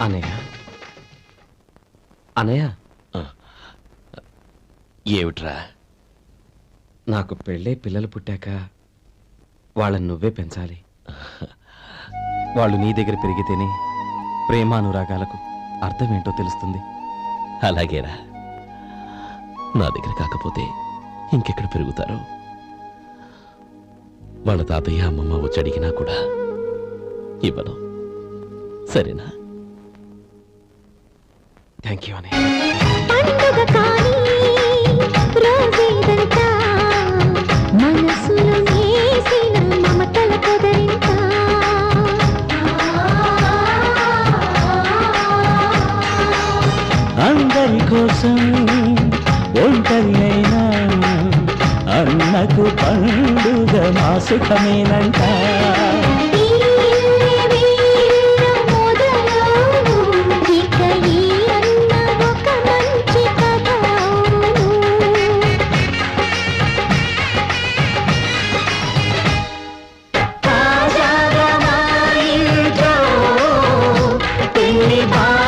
అనయ్య ఏమిట్రా? నాకు పెళ్ళై పిల్లలు పుట్టాక వాళ్ళని నువ్వే పెంచాలి. వాళ్ళు నీ దగ్గర పెరిగితేనే ప్రేమానురాగాలకు అర్థమేంటో తెలుస్తుంది. అలాగేరా. నా దగ్గర కాకపోతే ఇంకెక్కడ పెరుగుతారు? వాళ్ళ తాతయ్య అమ్మమ్మ వచ్చి అడిగినా కూడా ఇవ్వను. సరేనా? థ్యాంక్ యూ పొదరింత. అందరి కోసం ఒంటరి అయినా అన్నకు పండుగ మా సుఖమేనంట. పెళ్ళి బాజాలే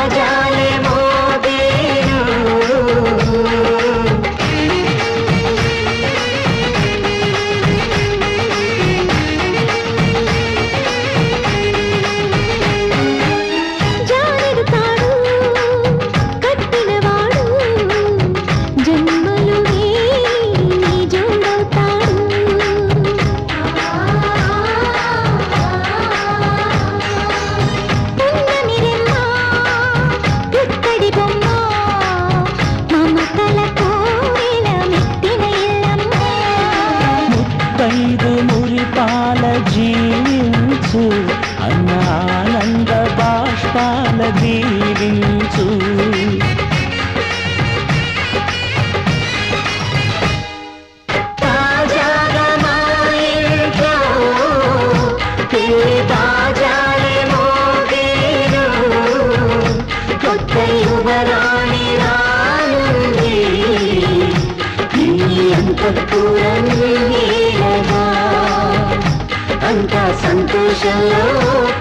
సంతోషంలో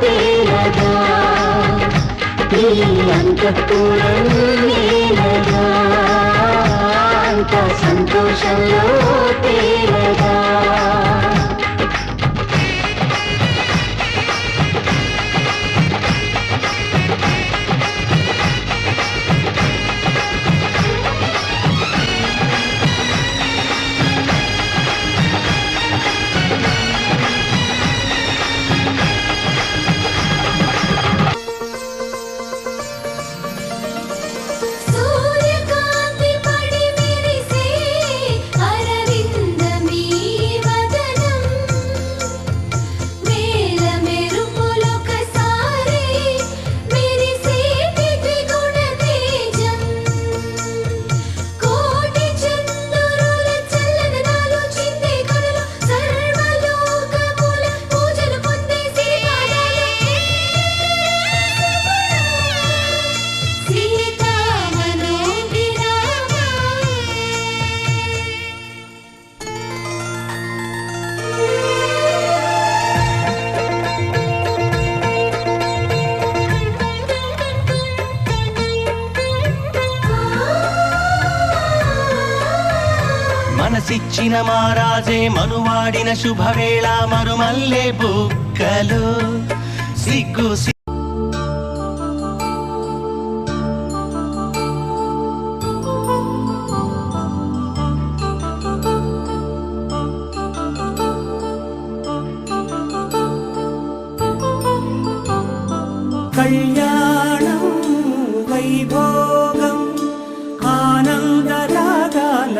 తేలగా ఈ అంతఃపురం నీలగా అంత సంతోషంలో తేలగా మనసిచ్చిన మారాజే మనువాడిన శుభవేళ మరుమల్లే బుక్కలు. సిగ్గు కళ్యాణం వైభోగం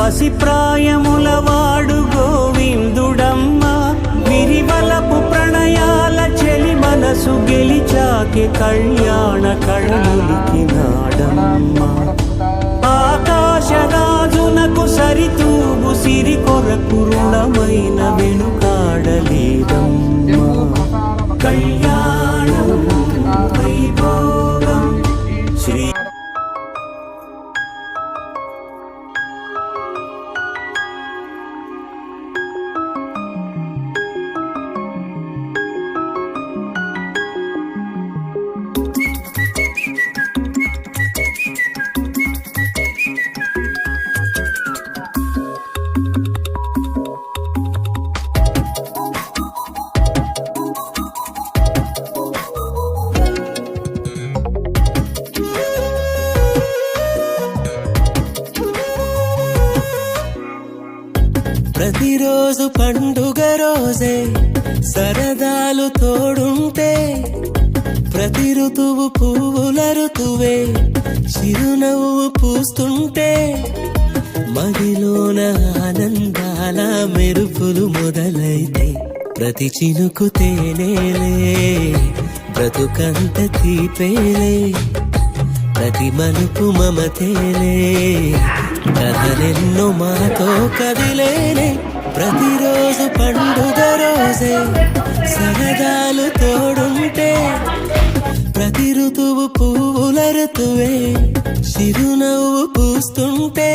పసిప్రాయముల వాడు గోవిందుడమ్మ. విరివలపు ప్రణయాల చెలి మనసు గెలిచాకి కళ్యాణ కళలికి నాడమ్మ. రోజే సరదాలు తోడుంటే ప్రతి ఋతువు పువ్వుల ఋతువే చిరునవ్వు పూస్తుంటే మదిలోన ఆనందాల మెరుపులు మొదలైతే ప్రతి చినుకు తేనేలే బ్రతుకంత తీపేలే ప్రతి మలుపు మమతేలే కథలెన్నో మాతో కదిలేనే ప్రతిరోజు పండుగ రోజే సరదాలు తోడుంటే ప్రతి ఋతువు పువ్వుల ఋతువే చిరునవ్వు పూస్తుంటే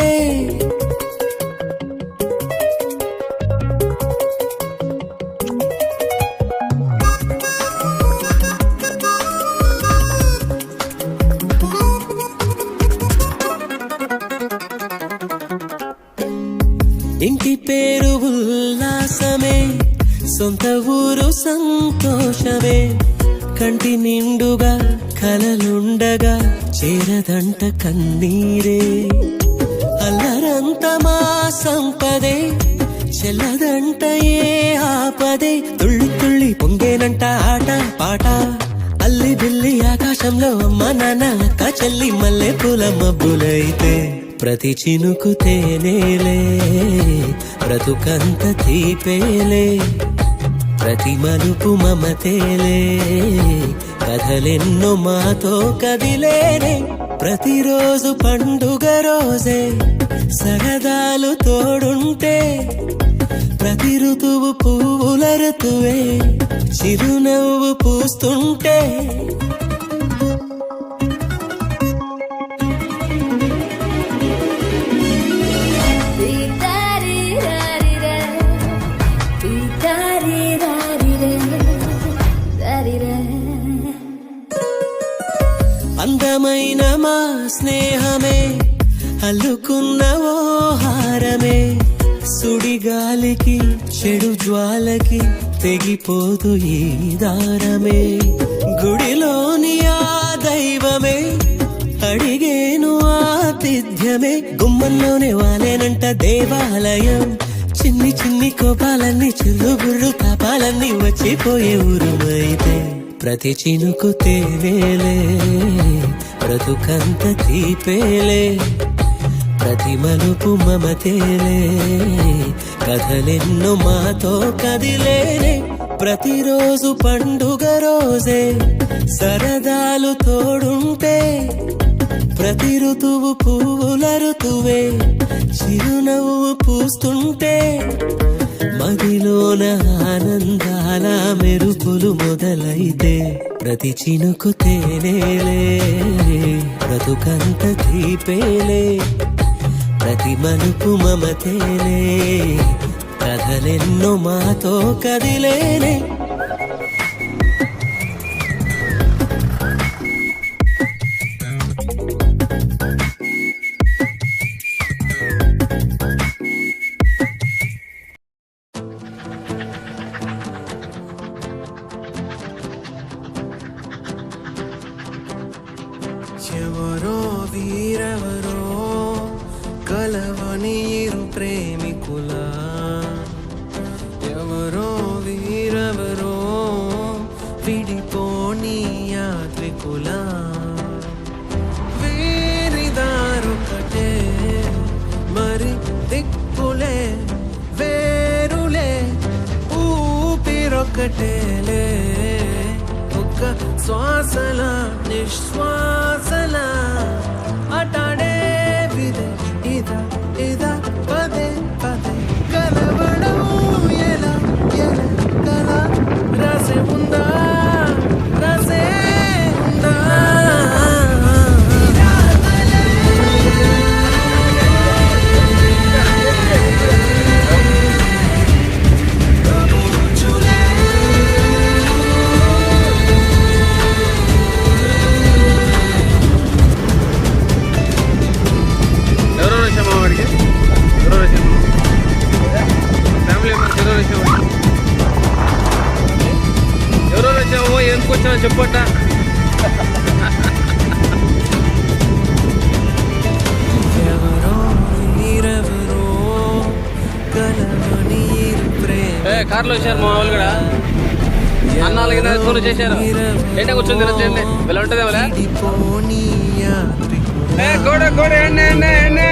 సొంత ఊరు సంతోషమే. కంటి నిండుగా కలలుండగా చేరదంట కన్నీరే. అల్లరంత మా సంపదే చెల్లదంట ఏ ఆపదే. తుళ్ళి తుళ్ళి పొంగేనంట ఆట పాట. అల్లి బిల్లి ఆకాశంలో అమ్మ నాన్న అక్క చెల్లి మల్లె పూల మబ్బులైతే. ప్రతి చినుకు తేనేలే బ్రతుకంత తీపేలే. ప్రతి మలుపు మమతేలే కథలెన్నో మాతో కదిలేనే. ప్రతిరోజు పండుగ రోజే సరదాలు తోడుంటే. ప్రతి ఋతువు పువ్వుల ఋతువే చిరునవ్వు పూస్తుంటే. మా స్నేహమే అల్లుకున్న ఓ హారమే. సుడిగాలికి చెడు జ్వాలకి తెగిపోదు ఈ దారమే. గుడిలోని ఆ దైవమే అడిగేను ఆతిథ్యమే. గుమ్మంలోనే వాలేనంట దేవాలయం. చిన్ని చిన్ని కోపాలన్నీ చిల్లుబుర్రు పాపాలన్నీ వచ్చిపోయే ఊరుమైతే. ప్రతి చినుకు తేవేలే. బ్రతుకంత తీపేలే ప్రతి మలుపు మమతేలే కథలెన్నో మాతో కదిలేనే ప్రతిరోజు పండుగ రోజే సరదాలు తోడుంటే ప్రతి ఋతువు పువ్వుల ఋతువే చిరునవ్వు పూస్తుంటే మదిలోన ఆనందాల మెరుపులు మొదలైతే ప్రతి చినుకు తేనేలే బ్రతుకంత తీపేలే. ప్రతి మలుపు మమతేలే. కథలెన్నో మాతో కదిలేనే ఊపిరొక్కటేలే ఒక్క శ్వాసల నిశ్వాసల. వచ్చామో చెప్పట కార్లో వచ్చారు మా వాళ్ళు కూడా. అన్నాళ్ళ కింద ఫోన్ చేశారు. ఏంటో కూర్చొని తినొచ్చండి యాత్రికుల ఏ గోడ గోడ ఎన్నే ఎన్నే ఎన్నే.